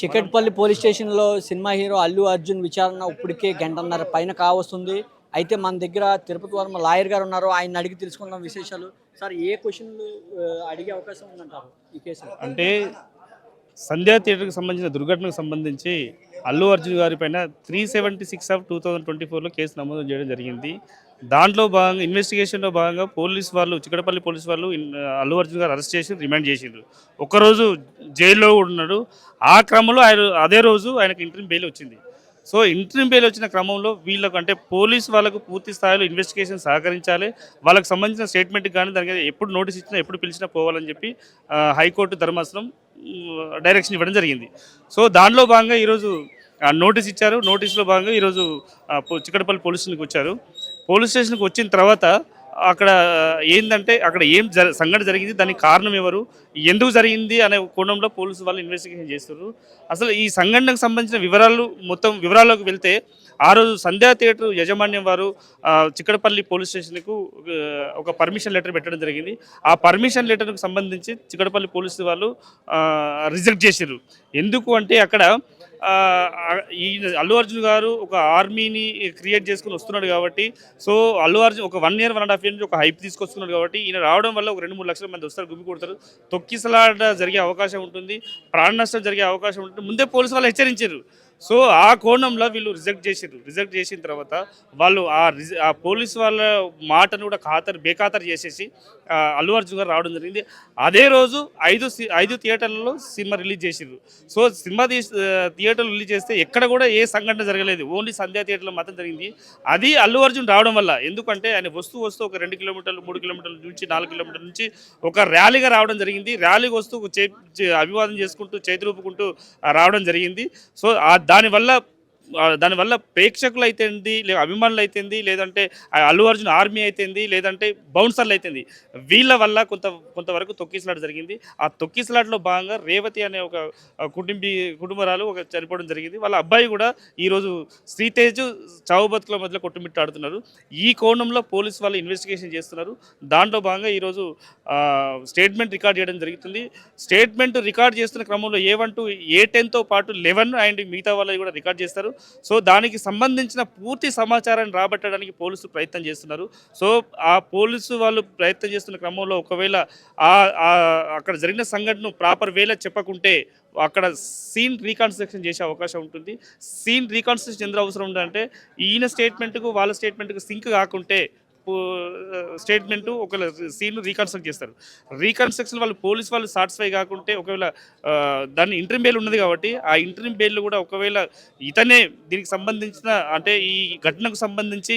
Chikkadpally police స్టేషన్లో cinema hero Allu Arjun విచారణ ఇప్పటికే గంటన్నర పైన కావస్తుంది. అయితే మన దగ్గర తిరుపతి వర్మ లాయర్ గారు ఉన్నారు. ఆయన అడిగి తెలుసుకుందాం విశేషాలు. సార్ ఏ క్వశ్చన్లు అడిగే అవకాశం ఉందంటారు ఈ కేసులో? అంటే సంధ్యా థియేటర్కి సంబంధించిన దుర్ఘటనకు సంబంధించి అల్లు అర్జున్ గారి పైన three seventy six of two thousand twenty ఫోర్లో కేసు నమోదు చేయడం జరిగింది. దాంట్లో భాగంగా ఇన్వెస్టిగేషన్లో భాగంగా పోలీస్ వాళ్ళు చిక్కడపల్లి పోలీస్ వాళ్ళు అల్లు అర్జున్ గారు అరెస్ట్ చేసి రిమాండ్ చేసిండ్రు. ఒకరోజు జైల్లో ఉన్నాడు. ఆ క్రమంలో ఆయన అదే రోజు ఆయనకు ఇంటర్వ్యూ బెయిల్ వచ్చింది. సో ఇంటర్వ్యూ బెయిల్ వచ్చిన క్రమంలో వీళ్ళకు అంటే పోలీస్ వాళ్ళకు పూర్తి స్థాయిలో ఇన్వెస్టిగేషన్ సహకరించాలి. వాళ్ళకి సంబంధించిన స్టేట్మెంట్ కానీ దానికి ఎప్పుడు నోటీస్ ఇచ్చినా ఎప్పుడు పిలిచినా పోవాలని చెప్పి హైకోర్టు ధర్మాసనం డైరెక్షన్ ఇవ్వడం జరిగింది. సో దానిలో భాగంగా ఈరోజు నోటీస్ ఇచ్చారు. నోటీసులో భాగంగా ఈరోజు చిక్కడపల్లి పోలీస్ స్టేషన్కి వచ్చారు. పోలీస్ స్టేషన్కి వచ్చిన తర్వాత అక్కడ ఏంటంటే అక్కడ ఏం జర సంఘటన జరిగింది దానికి కారణం ఎవరు ఎందుకు జరిగింది అనే కోణంలో పోలీసు వాళ్ళు ఇన్వెస్టిగేషన్ చేస్తున్నారు అసలు ఈ సంఘటనకు సంబంధించిన వివరాలు మొత్తం వివరాల్లోకి వెళ్తే ఆ రోజు సంధ్యా థియేటర్ యాజమాన్యం వారు చిక్కడపల్లి పోలీస్ స్టేషన్కు ఒక పర్మిషన్ లెటర్ పెట్టడం జరిగింది. ఆ పర్మిషన్ లెటర్కు సంబంధించి చిక్కడపల్లి పోలీసు వాళ్ళు రిజెక్ట్ చేశారు ఎందుకు అంటే అక్కడ ఈ అల్లు అర్జున్ గారు ఒక ఆర్మీని క్రియేట్ చేసుకుని వస్తున్నాడు కాబట్టి సో అల్లు అర్జున్ ఒక one year one and half year నుంచి ఒక హైప్ తీసుకొస్తున్నాడు కాబట్టి ఈయన రావడం వల్ల ఒక రెండు మూడు లక్షల మంది వస్తారు గుమ్మి కొడతారు. తొక్కిసలాట జరిగే అవకాశం ఉంటుంది ప్రాణ నష్టం జరిగే అవకాశం ఉంటుంది. ముందే పోలీసు వాళ్ళు హెచ్చరించారు. సో ఆ కోణంలో వీళ్ళు రిజెక్ట్ చేసారు రిజెక్ట్ చేసిన తర్వాత వాళ్ళు ఆ రిజ ఆ పోలీస్ వాళ్ళ మాటను కూడా ఖాతరు బేఖాతరు చేసేసి అల్లు అర్జున్ గారు రావడం జరిగింది. అదే రోజు ఐదు సి- ఐదు థియేటర్లలో సినిమా రిలీజ్ చేసారు సో సినిమా తీసి థియేటర్లు రిలీజ్ చేస్తే ఎక్కడ కూడా ఏ సంఘటన జరగలేదు. ఓన్లీ సంధ్యా థియేటర్లో మాత్రం జరిగింది. అది అల్లు అర్జున్ రావడం వల్ల ఎందుకంటే ఆయన వస్తూ వస్తూ ఒక రెండు కిలోమీటర్లు మూడు కిలోమీటర్ల నుంచి నాలుగు కిలోమీటర్ల నుంచి ఒక ర్యాలీగా రావడం జరిగింది. ర్యాలీకి వస్తూ చే అభివాదం చేసుకుంటూ చేతి రూపుకుంటూ రావడం జరిగింది. సో ఆ దానివల్ల దానివల్ల ప్రేక్షకులు అయితేంది లేదా అభిమానులు అయితేంది లేదంటే ఆ అల్లు అర్జున్ ఆర్మీ అయితేంది లేదంటే బౌన్సర్లు అయితేంది వీళ్ళ వల్ల కొంత కొంతవరకు తొక్కిసలాట జరిగింది. ఆ తొక్కిసలాటలో భాగంగా రేవతి అనే ఒక కుటుంబీ కుటుంబరాలు ఒక చనిపోవడం జరిగింది. వాళ్ళ అబ్బాయి కూడా ఈరోజు శ్రీతేజ్ చావు బతుకుల మధ్యలో కొట్టుమిట్టాడుతున్నారు. ఈ కోణంలో పోలీసు వాళ్ళు ఇన్వెస్టిగేషన్ చేస్తున్నారు. దాంట్లో భాగంగా ఈరోజు స్టేట్మెంట్ రికార్డ్ చేయడం జరుగుతుంది. స్టేట్మెంట్ రికార్డ్ చేస్తున్న క్రమంలో ఏ వన్ టు ఏ టెన్తో పాటు లెవెన్ అండ్ మిగతా వాళ్ళవి కూడా రికార్డ్ చేస్తారు. సో దానికి సంబంధించిన పూర్తి సమాచారాన్ని రాబట్టడానికి పోలీసులు ప్రయత్నం చేస్తున్నారు. సో ఆ పోలీసు వాళ్ళు ప్రయత్నం చేస్తున్న క్రమంలో ఒకవేళ అక్కడ జరిగిన సంఘటన ప్రాపర్ వేలో చెప్పకుంటే అక్కడ సీన్ రీకాన్స్ట్రక్షన్ చేసే అవకాశం ఉంటుంది. సీన్ రీకాన్స్ట్రక్షన్ ఎందుకు అవసరం ఉందంటే ఈయన స్టేట్మెంట్కు వాళ్ళ స్టేట్మెంట్కు సింక్ కాకుంటే స్టేట్మెంట్ ఒకవేళ సీన్ రీకన్స్ట్రక్ట్ చేస్తారు. రీకన్స్ట్రక్షన్ వాళ్ళు పోలీస్ వాళ్ళు సాటిస్ఫై కాకుంటే ఒకవేళ ఆ, దాన్ని ఇంటర్మ్ బెయిల్ ఉన్నది కాబట్టి ఆ ఇంటర్మ్ బెయిల్ కూడా ఒకవేళ ఇతనే దీనికి సంబంధించిన అంటే ఈ ఘటనకు సంబంధించి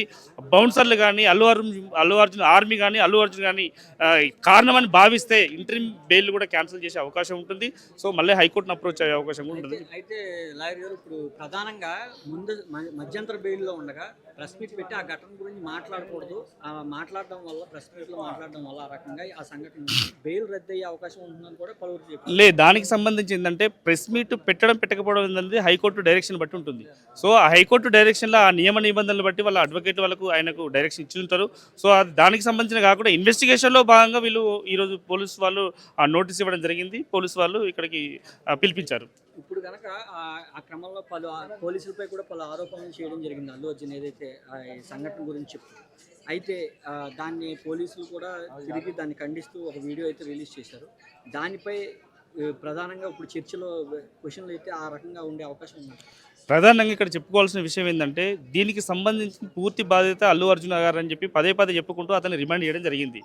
బౌన్సర్లు కానీ అల్లు అర్జున్ అల్లు అర్జున్ ఆర్మీ కానీ అల్లు అర్జున్ కానీ కారణమని భావిస్తే ఇంటర్మ్ బెయిల్ కూడా క్యాన్సిల్ చేసే అవకాశం ఉంటుంది. సో మళ్ళీ హైకోర్టును అప్రోచ్ అయ్యే అవకాశం కూడా ఉంటుంది. అయితే- లాయర్ గారు ఇప్పుడు ప్రధానంగా ముందు మధ్యంతర బెయిల్లో ఉండగా ప్రెస్ మీట్ పెట్టి ఆ ఘటన గురించి మాట్లాడకూడదు. మాట్లాడడం వల్ల ప్రెస్ మీట్లో మాట్లాడడం వల్ల ఆ రకంగా ఆ సంఘటన బెయిల్ రద్దు అయ్యే అవకాశం ఉంటుందని కూడా పలువురు చెప్పారు. లే దానికి సంబంధించి ఏంటంటే ప్రెస్ మీట్ పెట్టడం పెట్టకపోవడం అనేది హైకోర్టు డైరెక్షన్ బట్టి ఉంటుంది. సో ఆ హైకోర్టు డైరెక్షన్లో ఆ నియమ నిబంధనలు బట్టి వాళ్ళ అడ్వకేట్ వాళ్ళకు ఆయనకు డైరెక్షన్ ఇచ్చి ఉంటారు. సో అది దానికి సంబంధించిన కాకుండా ఇన్వెస్టిగేషన్లో భాగంగా వీళ్ళు ఈరోజు పోలీసు వాళ్ళు ఆ నోటీస్ ఇవ్వడం జరిగింది. పోలీసు వాళ్ళు ఇక్కడికి పిలిపించారు. ఇప్పుడు కనుక ఆ- క్రమంలో పలు పోలీసులపై కూడా పలు ఆరోపణలు చేయడం జరిగింది. అల్లు అర్జున్ ఏదైతే ఆ సంఘటన గురించి చెప్తూ అయితే దాన్ని పోలీసులు కూడా తిరిగి దాన్ని ఖండిస్తూ ఒక వీడియో అయితే రిలీజ్ చేశారు. దానిపై ప్రధానంగా ఇప్పుడు చర్చలో క్వశ్చన్లు అయితే ఆ రకంగా ఉండే అవకాశం ఉంది. ప్రధానంగా ఇక్కడ చెప్పుకోవాల్సిన విషయం ఏంటంటే దీనికి సంబంధించిన పూర్తి బాధ్యత అల్లు అర్జున్ గారు అని చెప్పి పదే పదే చెప్పుకుంటూ అతన్ని రిమాండ్ చేయడం జరిగింది.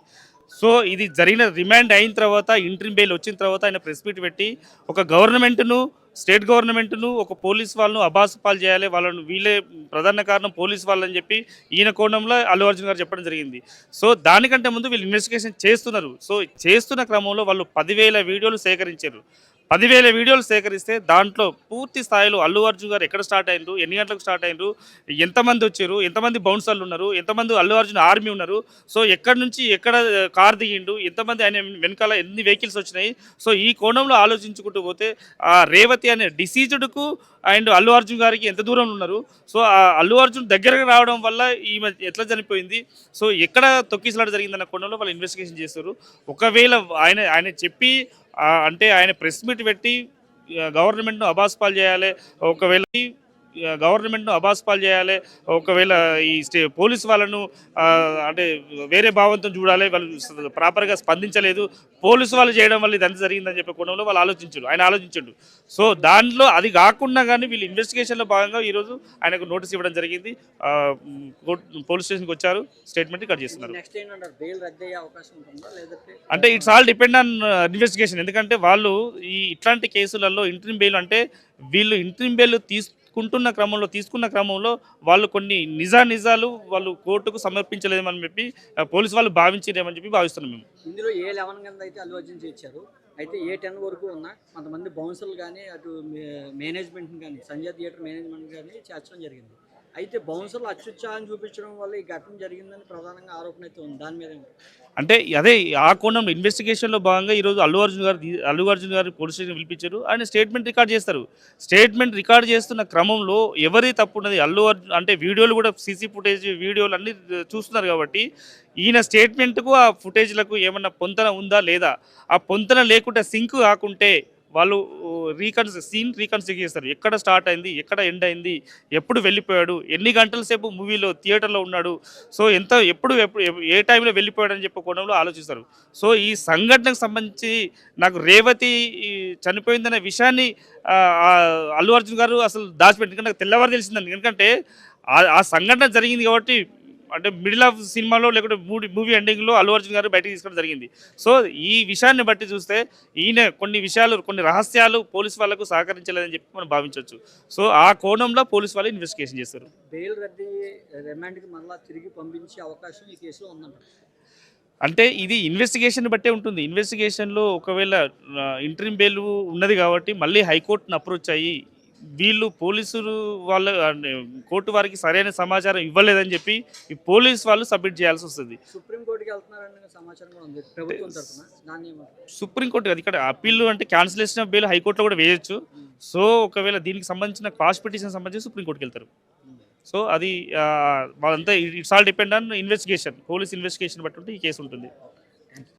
సో ఇది జరిగిన రిమాండ్ అయిన తర్వాత ఇంట్రీమ్ బెయిల్ వచ్చిన తర్వాత ఆయన ప్రెస్ మీట్ పెట్టి ఒక గవర్నమెంట్ను స్టేట్ గవర్నమెంట్ను ఒక పోలీస్ వాళ్ళను అబాసు పాలు చేయాలి వాళ్ళను వీళ్ళే ప్రధాన కారణం పోలీస్ వాళ్ళని చెప్పి ఈయన కోణంలో అల్లు అర్జున్ గారు చెప్పడం జరిగింది. సో దానికంటే ముందు వీళ్ళు ఇన్వెస్టిగేషన్ చేస్తున్నారు. సో చేస్తున్న క్రమంలో వాళ్ళు పదివేల వీడియోలు సేకరించారు. పదివేల వీడియోలు సేకరిస్తే దాంట్లో పూర్తి స్థాయిలో అల్లు అర్జున్ గారు ఎక్కడ స్టార్ట్ అయినరు ఎన్ని గంటలకు స్టార్ట్ అయినరు ఎంతమంది వచ్చారు? ఎంతమంది బౌన్సర్లు ఉన్నారు? ఎంతమంది అల్లు అర్జున్ ఆర్మీ ఉన్నారు? సో ఎక్కడి నుంచి ఎక్కడ కార్ దిగిండు? ఎంతమంది ఆయన వెనకాల ఎన్ని వెహికల్స్ వచ్చినాయి? సో ఈ కోణంలో ఆలోచించుకుంటూ పోతే ఆ రేవతి అనే డిసీజుడ్కు అండ్ అల్లు అర్జున్ గారికి ఎంత దూరం ఉన్నారు? సో ఆ అల్లు అర్జున్ దగ్గరకు రావడం వల్ల ఈమె ఎట్లా చనిపోయింది? సో ఎక్కడ తొక్కిసలాట జరిగిందన్న కోణంలో వాళ్ళు ఇన్వెస్టిగేషన్ చేస్తారు. ఒకవేళ ఆయన ఆయన చెప్పి అంటే ఆయన ప్రెస్ మీట్ పెట్టి గవర్నమెంట్ను అబాస్పాలు చేయాలి. ఒకవేళ గవర్నమెంట్ను అబాస్పాలు చేయాలి. ఒకవేళ ఈ స్టే పోలీస్ వాళ్ళను అంటే వేరే భావంతో చూడాలి. వాళ్ళు ప్రాపర్గా స్పందించలేదు. పోలీసు వాళ్ళు చేయడం వల్ల ఇదంతా జరిగిందని చెప్పే కోణంలో వాళ్ళు ఆలోచించారు. ఆయన ఆలోచించండు. సో దాంట్లో అది కాకుండా కానీ వీళ్ళు ఇన్వెస్టిగేషన్లో భాగంగా ఈరోజు ఆయనకు నోటీస్ ఇవ్వడం జరిగింది. పోలీస్ స్టేషన్కి వచ్చారు. స్టేట్మెంట్ కట్ చేస్తున్నారు. అంటే it's all depend on investigation. ఎందుకంటే వాళ్ళు ఈ ఇట్లాంటి కేసులలో ఇంట్రీమ్ బెయిల్ అంటే వీళ్ళు ఇంట్రీమ్ బెయిల్ తీసుకుంటున్న క్రమంలో తీసుకున్న క్రమంలో వాళ్ళు కొన్ని నిజా నిజాలు వాళ్ళు కోర్టుకు సమర్పించలేమని చెప్పి పోలీసు వాళ్ళు భావించలేమని చెప్పి భావిస్తున్నాం మేము. ఇందులో ఏ లెవెన్ కింద అయితే అల్లు అర్జున్ చేర్చారు? అయితే ఏ టెన్ వరకు ఉన్నా కొంతమంది బౌన్సర్లు కానీ అటు మేనేజ్మెంట్ కానీ సంజయ్ థియేటర్ మేనేజ్మెంట్ కానీ చేర్చడం జరిగింది. అయితే బౌన్సర్లు అత్యుత్సాహం చూపించడం వల్ల ఈ ఘటన జరిగిందని ప్రధానంగా ఆరోపణ అయితే ఉంది. దాని మీద అంటే అదే ఆ కోణంలో ఇన్వెస్టిగేషన్లో భాగంగా ఈరోజు అల్లు అర్జున్ గారు అల్లు అర్జున్ గారు పోలీస్ స్టేషన్ పిలిపించారు. ఆయన స్టేట్మెంట్ రికార్డ్ చేస్తారు. స్టేట్మెంట్ రికార్డ్ చేస్తున్న క్రమంలో ఎవరి తప్పు ఉన్నది? అల్లు అర్జున్ అంటే వీడియోలు కూడా సీసీ ఫుటేజ్ వీడియోలు అన్ని చూస్తున్నారు కాబట్టి ఈయన స్టేట్మెంట్కు ఆ ఫుటేజ్లకు ఏమన్నా పొంతన ఉందా లేదా? ఆ పొంతన లేకుంటే సింక్ కాకుంటే వాళ్ళు రీకన్స్ సీన్ రీకన్స్ట్రక్ట్ చేస్తారు. ఎక్కడ స్టార్ట్ అయింది ఎక్కడ ఎండ్ అయింది ఎప్పుడు వెళ్ళిపోయాడు ఎన్ని గంటల సేపు మూవీలో థియేటర్లో ఉన్నాడు సో ఎంత ఎప్పుడు ఎప్పుడు ఏ టైంలో వెళ్ళిపోయాడు అని చెప్పి కోణంలో ఆలోచిస్తారు. సో ఈ సంఘటనకు సంబంధించి నాకు రేవతి చనిపోయిందనే విషయాన్ని అల్లు అర్జున్ గారు అసలు దాచిపెట్టి ఎందుకంటే నాకు తెల్లవారు తెలిసిందండి. ఎందుకంటే ఆ- ఆ సంఘటన జరిగింది కాబట్టి అంటే మిడిల్ ఆఫ్ సినిమాలో లేకుంటే మూవీ మూవీ ఎండింగ్లో అల్లు అర్జున్ గారు బయటకు తీసుకోవడం జరిగింది. సో ఈ విషయాన్ని బట్టి చూస్తే ఈయన కొన్ని విషయాలు కొన్ని రహస్యాలు పోలీస్ వాళ్ళకు సహకరించలేదని చెప్పి మనం భావించవచ్చు సో ఆ కోణంలో పోలీస్ వాళ్ళు ఇన్వెస్టిగేషన్ చేస్తారు బెయిల్ రద్దు అయ్యి రిమాండ్కి మళ్ళీ తిరిగి పంపించే అవకాశం ఈ కేసులో ఉందంట. అంటే ఇది ఇన్వెస్టిగేషన్ బట్టే ఉంటుంది. ఇన్వెస్టిగేషన్లో ఒకవేళ ఇంటర్మ్ బెయిల్ ఉన్నది కాబట్టి మళ్ళీ హైకోర్టును అప్రోచ్ అయ్యి వీళ్ళు పోలీసులు వాళ్ళ కోర్టు వారికి సరైన సమాచారం ఇవ్వలేదని చెప్పి ఈ పోలీస్ వాళ్ళు సబ్మిట్ చేయాల్సి వస్తుంది. సుప్రీంకోర్టు అది ఇక్కడ అప్పీల్ అంటే క్యాన్సిలేషన్ ఆఫ్ బెయిల్ హైకోర్టులో కూడా వేయొచ్చు. సో ఒకవేళ దీనికి సంబంధించిన కాస్ట్ పిటిషన్ సంబంధించి సుప్రీంకోర్టుకి వెళ్తారు. సో అది వాళ్ళంతా it's all depend on investigation police investigation బట్టి ఉంటే ఈ కేసు ఉంటుంది.